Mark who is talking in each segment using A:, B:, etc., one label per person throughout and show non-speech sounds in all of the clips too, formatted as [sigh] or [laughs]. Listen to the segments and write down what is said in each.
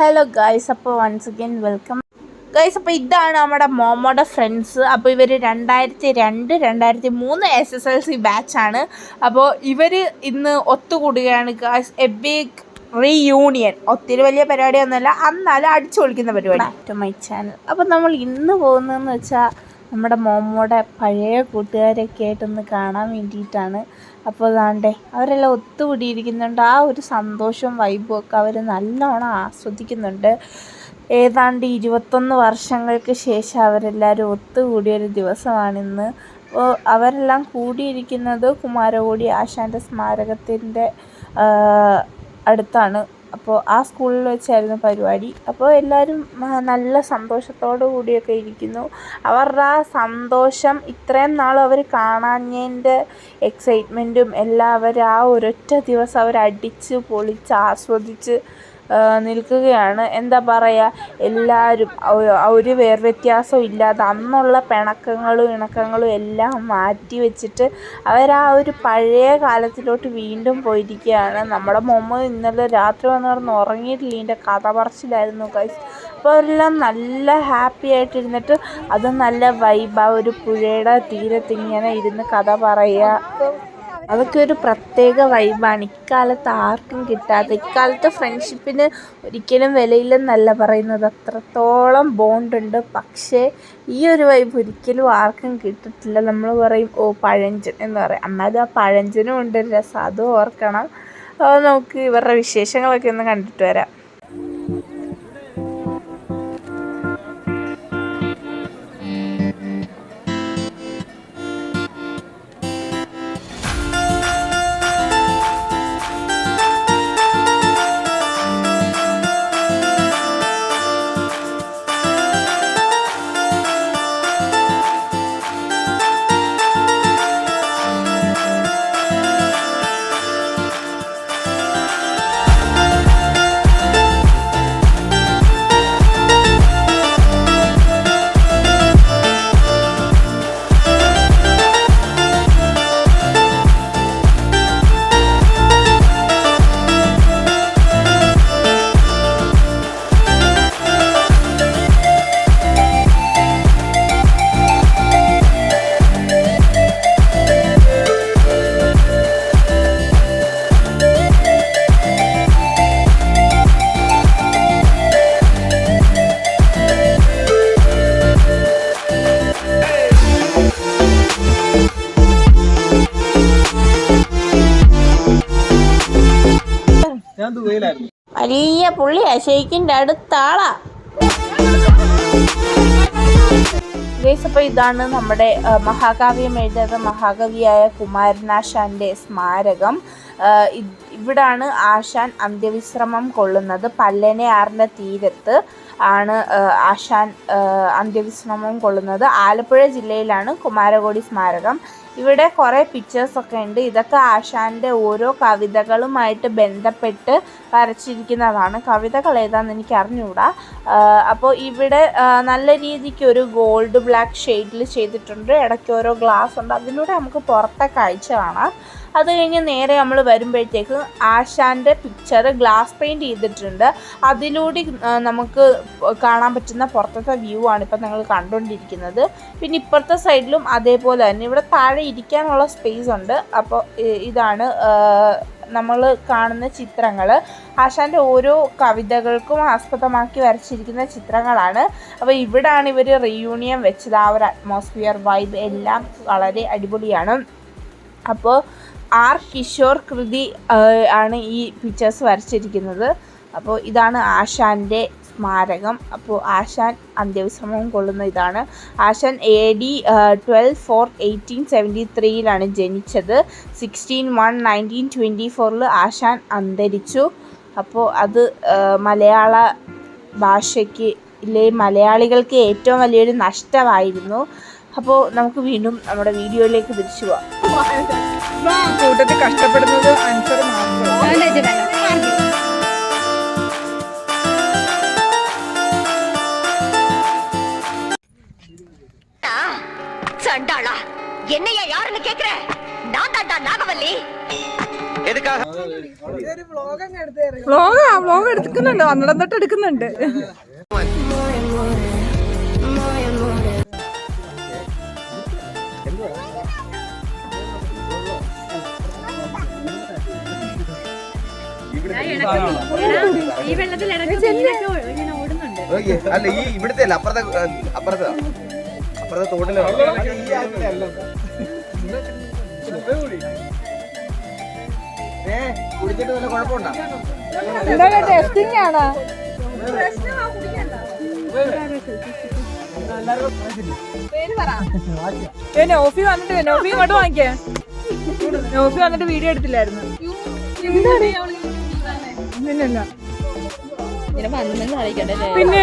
A: Hello guys അപ്പോൾ once again welcome guys അപ്പോൾ ഇതാണ് നമ്മുടെ മോമോടെ ഫ്രണ്ട്സ് അപ്പോൾ ഇവർ രണ്ടായിരത്തി രണ്ട് രണ്ടായിരത്തി മൂന്ന് എസ് എസ് എൽ സി ബാച്ചാണ് അപ്പോൾ ഇവർ ഇന്ന് ഒത്തുകൂടുകയാണ് ഗൈസ് എ ബിഗ് റീയൂണിയൻ ഒത്തിരി വലിയ പരിപാടിയൊന്നുമല്ല എന്നാലും അടിച്ചു പൊളിക്കുന്ന പരിപാടി. ടു മൈ ചാനൽ അപ്പോൾ നമ്മൾ ഇന്ന് പോകുന്നതെന്ന് വെച്ചാൽ നമ്മുടെ മോമോടെ പഴയ കൂട്ടുകാരൊക്കെ ആയിട്ടൊന്ന് കാണാൻ വേണ്ടിയിട്ടാണ്. അപ്പോൾ അതാണ്ടേ അവരെല്ലാം ഒത്തുകൂടിയിരിക്കുന്നുണ്ട്. ആ ഒരു സന്തോഷവും വൈബും ഒക്കെ അവർ നല്ലോണം ആസ്വദിക്കുന്നുണ്ട്. ഏതാണ്ട് ഇരുപത്തൊന്ന് വർഷങ്ങൾക്ക് ശേഷം അവരെല്ലാവരും ഒത്തുകൂടിയൊരു ദിവസമാണിന്ന്. അപ്പോൾ അവരെല്ലാം കൂടിയിരിക്കുന്നത് കുമാരകോടി ആശാന്റെ സ്മാരകത്തിന്റെ അടുത്താണ്. അപ്പോൾ ആ സ്കൂളിൽ വെച്ചായിരുന്നു പരിപാടി. അപ്പോൾ എല്ലാവരും നല്ല സന്തോഷത്തോടു കൂടിയൊക്കെ ഇരിക്കുന്നു. അവരുടെ ആ സന്തോഷം ഇത്രയും നാൾ അവർ കാണാഞ്ഞതിന്റെ എക്സൈറ്റ്മെന്റും എല്ലാം അവർ ആ ഒരൊറ്റ ദിവസം അവർ അടിച്ച് പൊളിച്ച് ആസ്വദിച്ച് നിൽക്കുകയാണ്. എന്താ പറയുക എല്ലാവരും ഒരു വേർവ്യത്യാസവും ഇല്ലാതെ അന്നുള്ള പിണക്കങ്ങളും ഇണക്കങ്ങളും എല്ലാം മാറ്റി വെച്ചിട്ട് അവർ ആ ഒരു പഴയ കാലത്തിലോട്ട് വീണ്ടും പോയിരിക്കുകയാണ്. നമ്മുടെ മൊമ്മ ഇന്നലെ രാത്രി വന്ന് കിടന്ന് ഉറങ്ങിയിട്ടില്ല? ഇതിന്റെ കഥ പറച്ചിലായിരുന്നു കൈസ് അപ്പോൾ അവരെല്ലാം നല്ല ഹാപ്പി ആയിട്ടിരുന്നിട്ട് അത് നല്ല വൈബ് ആ ഒരു പുഴയുടെ തീരത്ത് ഇങ്ങനെ ഇരുന്ന് കഥ പറയുക. അതൊക്കെ ഒരു പ്രത്യേക വൈബാണ് ഇക്കാലത്ത് ആർക്കും കിട്ടാത്ത ഇക്കാലത്ത് ഫ്രണ്ട്ഷിപ്പിന് ഒരിക്കലും വിലയില്ലെന്നല്ല പറയുന്നത്. അത്രത്തോളം ബോണ്ടുണ്ട് പക്ഷേ ഈ ഒരു വൈബ് ഒരിക്കലും ആർക്കും കിട്ടത്തില്ല നമ്മൾ പറയും ഓ പഴഞ്ചൻ എന്ന് പറയും. എന്നാലും ആ പഴഞ്ചനും ഉണ്ട്. രസം. അതും ഓർക്കണം. അപ്പോൾ നമുക്ക് ഇവരുടെ വിശേഷങ്ങളൊക്കെ ഒന്ന് കണ്ടിട്ട് വരാം. വലിയ പുള്ളി ഷെയ്ക്കിന്റെ അടുത്താളാ. അപ്പോൾ ഇതാണ് നമ്മുടെ മഹാകാവ്യം എഴുതിയത് മഹാകവിയായ കുമാരനാശാന്റെ സ്മാരകം. ഇവിടാണ് ആശാൻ അന്ത്യവിശ്രമം കൊള്ളുന്നത്. പല്ലനയാറിന്റെ തീരത്ത് ആണ് ആശാൻ അന്ത്യവിശ്രമം കൊള്ളുന്നത്. ആലപ്പുഴ ജില്ലയിലാണ് കുമാരകോടി സ്മാരകം. ഇവിടെ കുറേ പിക്ചേഴ്സൊക്കെ ഉണ്ട്. ഇതൊക്കെ ആശാന്റെ ഓരോ കവിതകളുമായിട്ട് ബന്ധപ്പെട്ട് വരച്ചിരിക്കുന്നതാണ്. കവിതകൾ ഏതാണെന്ന് എനിക്ക് അറിഞ്ഞുകൂടാ അപ്പോൾ ഇവിടെ നല്ല രീതിക്ക് ഒരു ഗോൾഡ് ബ്ലാക്ക് ഷെയ്ഡിൽ ചെയ്തിട്ടുണ്ട്. ഇടയ്ക്ക് ഓരോ ഗ്ലാസ് ഉണ്ട്. അതിലൂടെ നമുക്ക് പുറത്തെ കാഴ്ച കാണാം. അത് കഴിഞ്ഞ് നേരെ നമ്മൾ വരുമ്പോഴത്തേക്ക് ആശാന്റെ പിക്ചർ ഗ്ലാസ് പെയിന്റ് ചെയ്തിട്ടുണ്ട്. അതിലൂടെ നമുക്ക് കാണാൻ പറ്റുന്ന പുറത്തത്തെ വ്യൂ ആണ് ഇപ്പം നിങ്ങൾ കണ്ടുകൊണ്ടിരിക്കുന്നത്. പിന്നെ ഇപ്പുറത്തെ സൈഡിലും അതേപോലെ തന്നെ. ഇവിടെ താഴെ ഇരിക്കാനുള്ള സ്പേസ് ഉണ്ട്. അപ്പോൾ ഇതാണ് നമ്മൾ കാണുന്ന ചിത്രങ്ങൾ ആശാന്റെ ഓരോ കവിതകൾക്കും ആസ്പദമാക്കി വരച്ചിരിക്കുന്ന ചിത്രങ്ങളാണ്. അപ്പോൾ ഇവിടാണ് ഇവർ റീയൂണിയൻ വെച്ചത്. ആ ഒരു അറ്റ്മോസ്ഫിയർ വൈബ് എല്ലാം വളരെ അടിപൊളിയാണ്. അപ്പോൾ ആർ കിഷോർ കൃതി ആണ് ഈ പിക്ചേഴ്സ് വരച്ചിരിക്കുന്നത്. അപ്പോൾ ഇതാണ് ആശാന്റെ സ്മാരകം. അപ്പോൾ ആശാൻ അന്ത്യവിശ്രമം കൊള്ളുന്ന ഇതാണ്. Asan A D twelve four eighteen seventy ത്രീയിലാണ് ജനിച്ചത്. സിക്സ്റ്റീൻ വൺ നയന്റീൻ ട്വന്റി ഫോറിൽ ആശാൻ അന്തരിച്ചു. അപ്പോൾ അത് മലയാള ഭാഷയ്ക്ക് ഇല്ലേ മലയാളികൾക്ക് ഏറ്റവും വലിയൊരു നഷ്ടമായിരുന്നു. അപ്പോൾ നമുക്ക് വീണ്ടും നമ്മുടെ വീഡിയോയിലേക്ക് തിരിച്ചു പോവാം
B: കൂട്ടത്തിൽ കഷ്ടപ്പെടുന്നത് അൻസർ മാത്രം
C: சண்டாளா என்னையா யாருன்னு கேக்குற நான் தாண்டா நாகவல்லி വ്ലോഗാ വ്ലോഗ് എടുക്കുന്നുണ്ട് അന്നടം തൊട്ട് എടുക്കുന്നുണ്ട്
D: ഈ വെള്ളത്തിൽ ഇങ്ങനെ ഓടുന്നുണ്ട്
E: ഓക്കേ. അല്ല ഈ ഇവിടുത്തെ അല്ല അപ്പുറത്തെ അപ്പുറത്തെ അപ്പുറത്തെ തോട്ടിലെ
B: ഏ കുടിച്ചിട്ട് വല്ല കുഴപ്പമുണ്ടോ
C: എന്താ ടെസ്റ്റിംഗ് ആണ് ഏ നോഫി വന്നിട്ട് നോഫി ഇങ്ങോട്ട് വാങ്ങിക്കേ നോഫി വന്നിട്ട് വീഡിയോ എടുത്തില്ലായിരുന്നു പിന്നല്ല
D: ഇങ്ങനെ വന്നെന്ന് അറിയിക്കണ്ടല്ലേ
C: പിന്നെ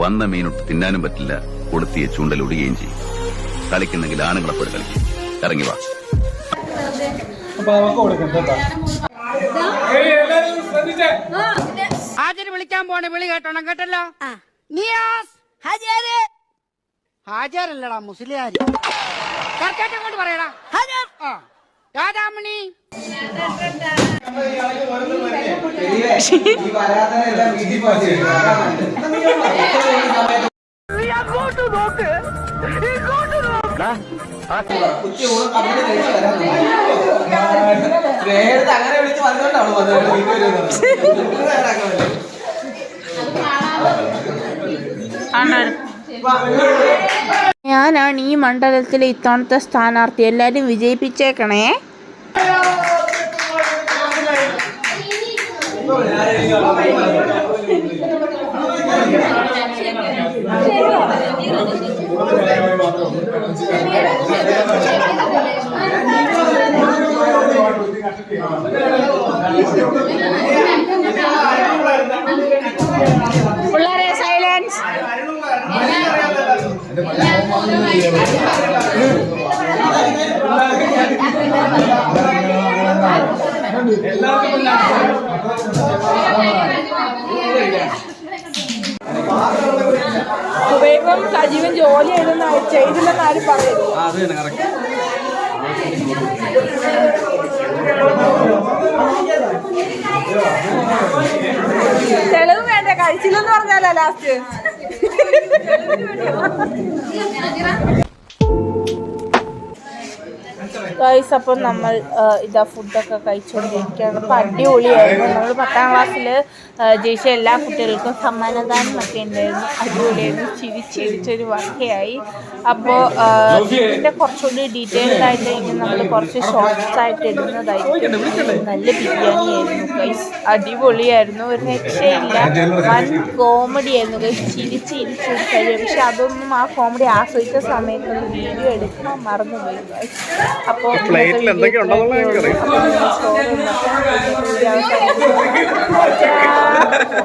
F: വന്ന മീനൊട്ട് തിന്നാനും പറ്റില്ല. കൊളുത്തിയ ചൂണ്ടൽ ഒടുകയും ചെയ്യും. കളിക്കുന്നെങ്കിൽ ആണുങ്ങളെ പോലെ കളിക്കും. ഇറങ്ങി വാ.
B: അപ്പൊ അവർക്ക് കൊടുക്കണ്ട
G: ഹാജര് വിളിക്കാൻ പോണ വിളി കേട്ടോണം കേട്ടല്ലോ? നിയാസ്. ഹാജര്. ഹാജരല്ലടാ മുസ്ലിയാരി. കറക്റ്റായിട്ട് കൊണ്ട് പറയടാ. ഹാജർ.
B: നേരത്തെ അങ്ങനെ വിളിച്ച് വന്നോണ്ടാണ് വന്നത്? [laughs] വീട്ടിൽ വരുന്നത്
A: ഞാനാണ് ഈ മണ്ഡലത്തിലെ ഇത്തവണത്തെ സ്ഥാനാർത്ഥി. എല്ലാവരും വിജയിപ്പിച്ചേക്കണേ. [laughs] പിള്ളേരെ സൈലൻസ്
C: ഉപയോഗം സജീവൻ ജോലി ചെയ്തെന്ന് ചെയ്തില്ലെന്ന് ആരും പറയരുത്
B: അത് തന്നെ കറക്റ്റ്
C: തെളിവ് വേണ്ട? കഴിച്ചില്ലെന്ന് പറഞ്ഞാലോ ലാസ്റ്റ്
A: ഗൈസ് അപ്പം നമ്മൾ ഇതാ ഫുഡൊക്കെ കഴിച്ചുകൊണ്ടിരിക്കുകയാണ് അപ്പം അടിപൊളിയായിരുന്നു. നമ്മൾ പത്താം ക്ലാസ്സിൽ ജയിച്ച എല്ലാ കുട്ടികൾക്കും സമ്മാനദാനം ഒക്കെ ഉണ്ടായിരുന്നു. അടിപൊളിയായിരുന്നു. ചിരിച്ചിരിച്ചൊരു ചിരിച്ചൊരു വകയായി. അപ്പോൾ ഇതിന്റെ കുറച്ചുകൂടി ഡീറ്റെയിൽഡ് ആയിട്ട് ഇനി നമ്മൾ കുറച്ച് ഷോർട്ട്സ് ആയിട്ട് ഇടുന്നതായിരിക്കും. നല്ല ബിരിയാണി ആയിരുന്നു ഗൈസ് അടിപൊളിയായിരുന്നു. ഒരു രക്ഷയില്ല. വൺ കോമഡി ആയിരുന്നു ഗൈസ് ചിരി ചിരിച്ച് കഴിയും പക്ഷെ അതൊന്നും ആ കോമഡി ആസ്വദിച്ച സമയത്ത് വീഡിയോ എടുക്കാൻ മറന്നുപോയി ഗൈസ് അപ്പോൾ
E: പ്ലേറ്റിൽ എന്തൊക്കെ ഉണ്ടെന്നുള്ള എനിക്കറിയാം.
A: അവസാനിപ്പിക്കുന്നു.